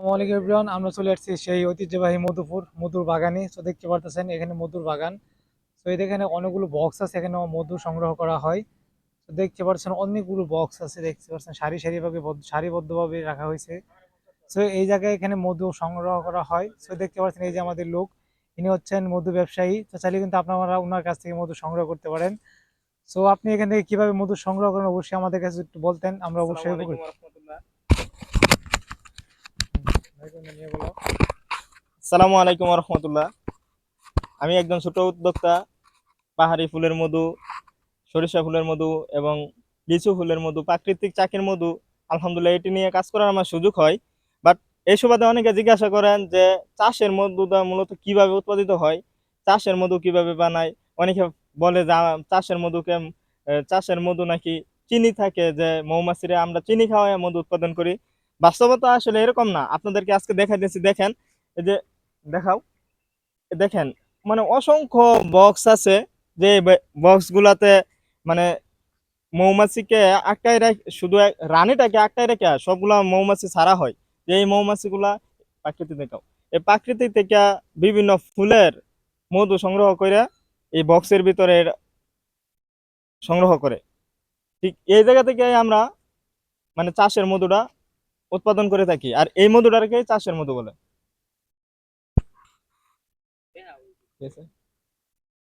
আসসালামু আলাইকুম এভরিওয়ান আমরা চলে আসছি সেই ঐতিহ্যবাহী মধুপুর মধুর বাগানে। তো দেখতে পারতেছেন এখানে মধুর বাগান। তো এই এখানে অনেকগুলো বক্স আছে এখানে মধু সংগ্রহ করা হয়। তো দেখতে পাচ্ছেন অনেকগুলো বক্স আছে দেখতে পাচ্ছেন সারি সারিভাবে বদ্ধ- সারিবদ্ধভাবে রাখা হয়েছে। তো এই জায়গায় এখানে মধু সংগ্রহ করা হয়। তো দেখতে পাচ্ছেন এই যে আমাদের লোক ইনি হচ্ছেন মধু ব্যবসায়ী। তো চাইলে কিন্তু আপনারা ওনার কাছ থেকে মধু সংগ্রহ করতে পারেন। তো আপনি এখান থেকে কীভাবে মধু সংগ্রহ করেন অবশ্যই আমাদের কাছে একটু বলতেন আমরা অবশ্যই সালামু আলাইকুম রহমতুল্লাহ। আমি একজন ছোট উদ্যোক্তা, পাহাড়ি ফুলের মধু, সরিষা ফুলের মধু এবং লিচু ফুলের মধু, প্রাকৃতিক চাকের মধু, আলহামদুলিল্লাহ, এটি নিয়ে কাজ করার আমার সুযোগ হয়। বাট এই সুবাদে অনেকে জিজ্ঞাসা করেন যে, চাষের মধুটা মূলত কীভাবে উৎপাদিত হয়? চাষের মধু কীভাবে বানায়? অনেকে বলে যে চাষের মধুকে চাষের মধু নাকি চিনি থাকে যে, মৌমাছিরে আমরা চিনি খাওয়াই মধু উৎপাদন করি। বাস্তবতা আসলে এরকম না। আপনাদেরকে আজকে দেখাই দিচ্ছি দেখেন, এই যে দেখাও দেখেন মানে অসংখ্য বক্স আছে যে বক্স গুলাতে মানে মৌমাছিকে আটকায় রেখে, শুধু রানীটাকে আটকায় রেখে সবগুলা মৌমাছি ছাড়া হয়। যে এই মৌমাছিগুলা প্রাকৃতিক দেখাও, এই প্রাকৃতিক থেকে বিভিন্ন ফুলের মধু সংগ্রহ করে এই বক্সের ভিতরে সংগ্রহ করে। ঠিক এই জায়গা থেকে আমরা মানে চাষের মধুটা উৎপাদন করে থাকি। আর এই মধুটাকে চাষের মধু বলে।